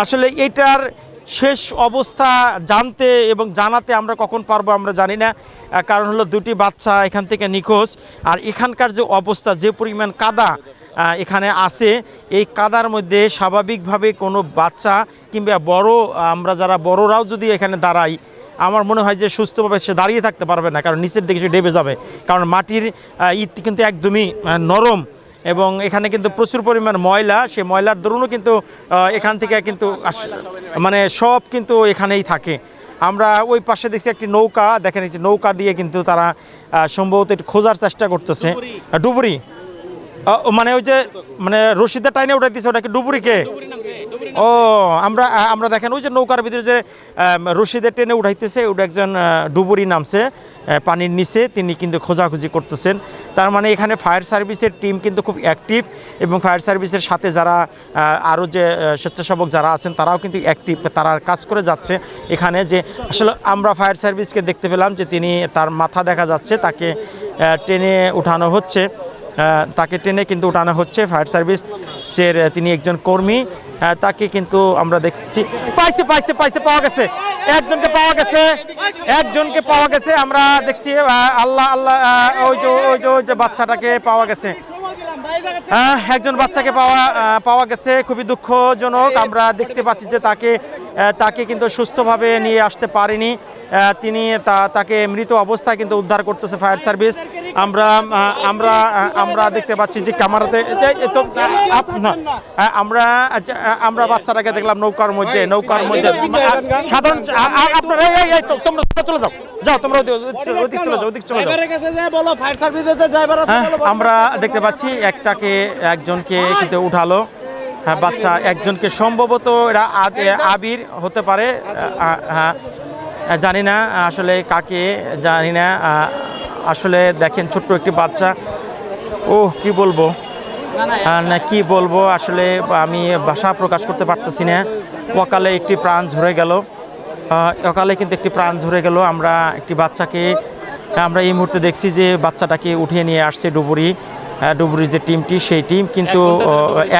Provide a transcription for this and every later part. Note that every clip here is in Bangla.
আসলে এটার শেষ অবস্থা জানতে এবং জানাতে আমরা কখন পারব আমরা জানি না। কারণ হলো দুটি বাচ্চা এখান থেকে নিখোঁজ। আর এখানকার যে অবস্থা, যে পরিমাণ কাদা এখানে আছে, এই কাদার মধ্যে স্বাভাবিকভাবে কোনো বাচ্চা কিংবা বড়, আমরা যারা বড়রাও যদি এখানে দাঁড়াই, আমার মনে হয় যে সুস্থভাবে সে দাঁড়িয়ে থাকতে পারবে না, কারণ নিচের দিকে সে ডেবে যাবে। কারণ মাটির ইট কিন্তু একদমই নরম। এবং এখানে কিন্তু প্রচুর পরিমাণ ময়লা। সে ময়লার দরুনও কিন্তু এখান থেকে কিন্তু মানে সব কিন্তু এখানেই থাকে। আমরা ওই পাশে দেখছি একটি নৌকা দেখেন এই যে নৌকা দিয়ে কিন্তু তারা সম্ভবত একটু খোঁজার চেষ্টা করতেছে। ডুবুরি। মানে ওই যে মানে রশিদা টাইনে উঠাই দিচ্ছে ওটাকে ডুবুরিকে। ও, আমরা আমরা দেখেন, ওই যে নৌকার ভিতরে যে রশিদে টেনে উঠাইতেছে, ওটা একজন ডুবুরি নামছে পানির নিচে, তিনি কিন্তু খোঁজাখুঁজি করতেছেন। তার মানে এখানে ফায়ার সার্ভিসের টিম কিন্তু খুব অ্যাক্টিভ এবং ফায়ার সার্ভিসের সাথে যারা আরও যে স্বেচ্ছাসেবক যারা আছেন, তারাও কিন্তু অ্যাক্টিভ তারা কাজ করে যাচ্ছে এখানে যে, আসলে আমরা ফায়ার সার্ভিসকে দেখতে পেলাম যে তিনি তার মাথা দেখা যাচ্ছে, তাকে টেনে উঠানো হচ্ছে। তাকে টেনে কিন্তু উঠানো হচ্ছে ফায়ার সার্ভিসের তিনি একজন কর্মী। তাকে কিন্তু আমরা দেখছি। পাইছে পাইছে পাইছে, পাওয়া গেছে। একজনকে পাওয়া গেছে। একজনকে পাওয়া গেছে। আমরা দেখছি আল্লাহ আল্লাহ ওই যে ওই যে ওই যে বাচ্চাটাকে পাওয়া গেছে। একজন বাচ্চাকে পাওয়া পাওয়া গেছে। খুবই দুঃখজনক। আমরা দেখতে পাচ্ছি যে তাকে তাকে কিন্তু সুস্থভাবে নিয়ে আসতে পারেনি। তিনি তাকে মৃত অবস্থায় কিন্তু উদ্ধার করতেছে ফায়ার সার্ভিস। আমরা আমরা আমরা দেখতে পাচ্ছি যে ক্যামেরাতে আমরা আমরা বাচ্চাটাকে দেখলাম নৌকার মধ্যে নৌকার মধ্যে। সাধারণ আপনারা এই- তোমরা চলে যাও। যাও তোমরা ওদিক চলে যাও ওদিক চলে যাও। হ্যাঁ আমরা দেখতে পাচ্ছি একটাকে একজনকে কিন্তু উঠালো। হ্যাঁ বাচ্চা একজনকে সম্ভবত এরা আবির হতে পারে হ্যাঁ। জানি না আসলে কাকে জানি না আসলে দেখেন ছোট্ট একটি বাচ্চা। ও কি বলব? না কি বলব? আসলে আমি ভাষা প্রকাশ করতে পারতেছি না। অকালে একটি প্রাণ ঝরে গেল। অকালে কিন্তু একটি প্রাণ ঝরে গেল। আমরা একটি বাচ্চাকে আমরা এই মুহূর্তে দেখছি যে বাচ্চাটাকে উঠিয়ে নিয়ে আসছে ডুবুরি। ডুবুরির যে টিমটি সেই টিম কিন্তু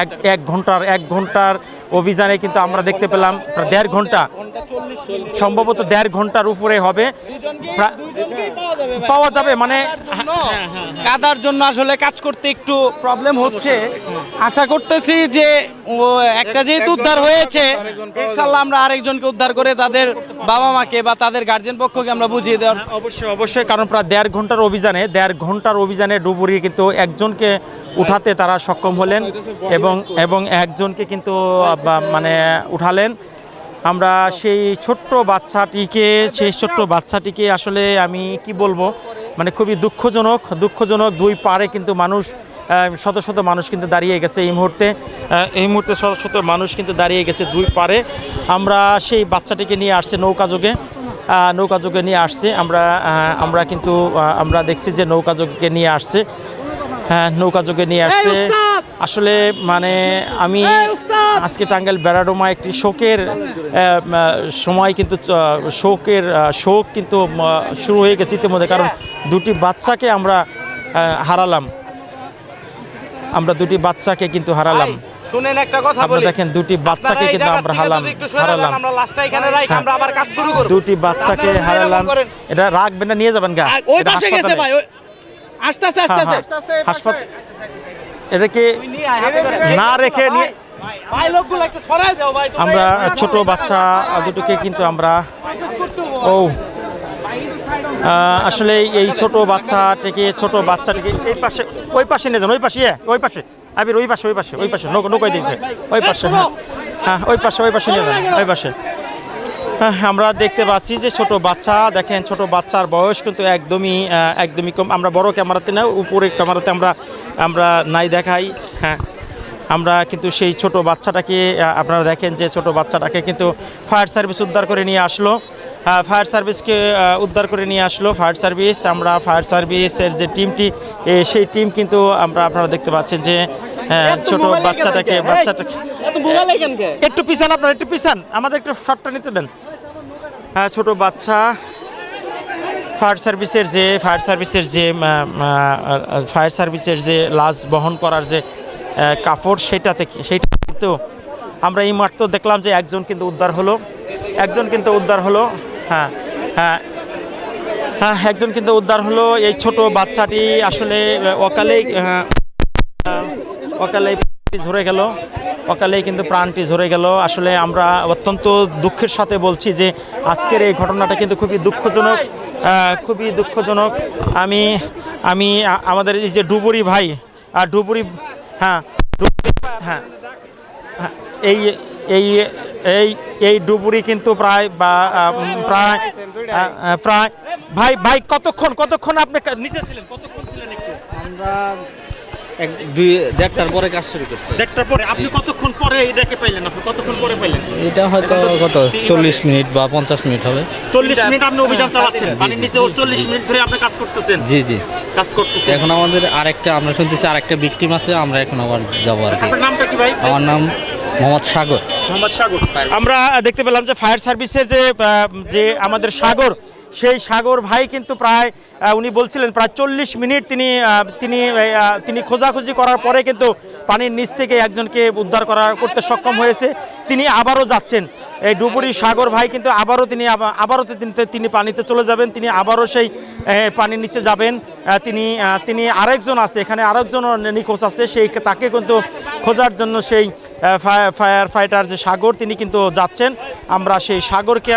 এক এক ঘণ্টার এক ঘণ্টার অভিযানে কিন্তু আমরা দেখতে পেলাম প্রায় দেড় ঘণ্টা সম্ভবত দেড় ঘণ্টার উপরে হবে। পাওয়া যাবে মানে কাদার জন্য আসলে কাজ করতে একটু প্রবলেম হচ্ছে। আশা করতেছি যে একটা যেহেতু উদ্ধার হয়েছে ইনশাল্লাহ আমরা আরেকজনকে উদ্ধার করে তাদের বাবা মাকে বা তাদের গার্জেন পক্ষকে আমরা বুঝিয়ে দেওয়ার অবশ্যই অবশ্যই কারণ প্রায় দেড় ঘণ্টার অভিযানে দেড় ঘণ্টার অভিযানে ডুবুরি কিন্তু একজনকে উঠাতে তারা সক্ষম হলেন এবং এবং একজনকে কিন্তু মানে উঠালেন। আমরা সেই ছোট্ট বাচ্চাটিকে সেই ছোট্ট বাচ্চাটিকে আসলে আমি কি বলব? মানে খুবই দুঃখজনক দুঃখজনক দুই পারে কিন্তু মানুষ শত শত মানুষ কিন্তু দাঁড়িয়ে গেছে এই মুহূর্তে। এই মুহূর্তে শত শত মানুষ কিন্তু দাঁড়িয়ে গেছে দুই পারে আমরা সেই বাচ্চাটিকে নিয়ে আসছে নৌকা যোগে নৌকা যোগে নিয়ে আসছে। আমরা আমরা কিন্তু আমরা দেখছি যে নৌকা যোগে নিয়ে আসছে। হ্যাঁ নৌকা যোগে নিয়ে আসছে। আসলে মানে আমি আজকে টাঙ্গাইল বেড়াডোমা একটি শোকের সময় কিন্তু শোকের শোক কিন্তু শুরু হয়ে গেছে ইতিমধ্যে কারণ দুটি বাচ্চাকে আমরা হারালাম। আমরা দুটি বাচ্চাকে কিন্তু হারালাম। শুনেন একটা কথা বলি। দেখেন দুটি বাচ্চাকে কিন্তু আমরা হারালাম হারালাম। আমরা লাশটা এখানে রাখি হ্যাঁ। আমরা আবার কাজ শুরু করব। দুটি বাচ্চাকে হারালাম। এটা রাখবেন না নিয়ে যাবেন গা। ওই এটা পাশে গেছে ভাই আস্তে আস্তে আস্তে আস্তে। হাসপাতাল এটাকে না রেখে নিয়ে আমরা ছোট বাচ্চা দুটোকে কিন্তু আমরা ও। আসলে এই ছোট বাচ্চাটিকে ছোট বাচ্চাটিকে এই পাশে ওই পাশে নিয়ে যান ওই পাশে ইয়ে, ওই পাশে। আবির ওই পাশে ওই পাশে ওই পাশে নৌকা নৌকায় দিয়েছে। ওই পাশে হ্যাঁ। হ্যাঁ ওই পাশে ওই পাশে নিয়ে যান ওই পাশে। হ্যাঁ, আমরা দেখতে পাচ্ছি যে ছোট বাচ্চা দেখেন ছোট বাচ্চার বয়স কিন্তু একদমই একদমই কম। আমরা বড় ক্যামেরাতে না উপরের ক্যামেরাতে আমরা আমরা নাই দেখাই হ্যাঁ। আমরা কিন্তু সেই ছোট বাচ্চাটাকে আপনারা দেখেন যে ছোট বাচ্চাটাকে কিন্তু ফায়ার সার্ভিস উদ্ধার করে নিয়ে আসলো। ফায়ার সার্ভিসকে উদ্ধার করে নিয়ে আসলো। ফায়ার সার্ভিস আমরা ফায়ার সার্ভিসের যে টিমটি সেই টিম কিন্তু আমরা আপনারা দেখতে পাচ্ছেন যে ছোট বাচ্চাটাকে বাচ্চাটাকে একটু পিছান আপনার একটু পিছান। আমাদের একটু শটটা নিতে দেন। হ্যাঁ ছোট বাচ্চা ফায়ার সার্ভিসের যে ফায়ার সার্ভিসের যে ফায়ার সার্ভিসের যে লাশ বহন করার যে কাপড় সেটা থেকে সেইটা কিন্তু আমরা এই মাত্র দেখলাম যে একজন কিন্তু উদ্ধার হলো, একজন কিন্তু উদ্ধার হলো হ্যাঁ হ্যাঁ হ্যাঁ একজন কিন্তু উদ্ধার হলো। এই ছোট বাচ্চাটি আসলে অকালেই অকালেই ঝরে গেল, অকালেই কিন্তু প্রাণটি ঝরে গেল। আসলে আমরা অত্যন্ত দুঃখের সাথে বলছি যে আজকের এই ঘটনাটা কিন্তু খুবই দুঃখজনক খুবই দুঃখজনক। আমি আমি আমাদের এই যে ডুবুরি ভাই, আর ডুবুরি হ্যাঁ হ্যাঁ হ্যাঁ, এই এই এই এই ডুবুরি কিন্তু প্রায় বা প্রায় প্রায় ভাই ভাই কতক্ষণ কতক্ষণ আপনি নিচে ছিলেন? কতক্ষণ ছিলেন একটু? আমরা এক দুই দেড়টার পরে কাজ শুরু করছি। দেখটার পরে আপনি কতক্ষণ পরে এটাকে পাইলেন? আপনি কতক্ষণ পরে পাইলেন? এটা হয়তো কত চল্লিশ মিনিট বা পঞ্চাশ মিনিট হবে। চল্লিশ মিনিট আপনি অভিযান চালাচ্ছেন। পানির নিচে চল্লিশ মিনিট ধরে আপনি কাজ করতেছেন। জি জি। কাজ করতেছে এখন আমাদের আরেকটা আমরা শুনতেছি আরেকটা ভিকটিম আছে আমরা এখন আবার যাব আর কি। নামটা কি ভাই? আমার নাম মোহাম্মদ সাগর। মোহাম্মদ সাগর। আমরা দেখতে পেলাম যে ফায়ার সার্ভিসের যে যে আমাদের সাগর সেই সাগর ভাই কিন্তু প্রায় উনি বলছিলেন প্রায় চল্লিশ মিনিট তিনি তিনি তিনি খোঁজাখুঁজি করার পরে কিন্তু পানির নিচ থেকে একজনকে উদ্ধার করা করতে সক্ষম হয়েছে। তিনি আবারও যাচ্ছেন। এই ডুবুরি সাগর ভাই কিন্তু আবারও তিনি, আবা- আবারও তিনি পানিতে চলে যাবেন। তিনি আবারও সেই পানির নিচে যাবেন। তিনি তিনি আরেকজন আছে, এখানে আরেকজন নিখোঁজ আছে। সেই তাকে কিন্তু খোঁজার জন্য সেই ফায়ার ফাইটার যে সাগর, তিনি কিন্তু যাচ্ছেন। আমরা সেই সাগরকে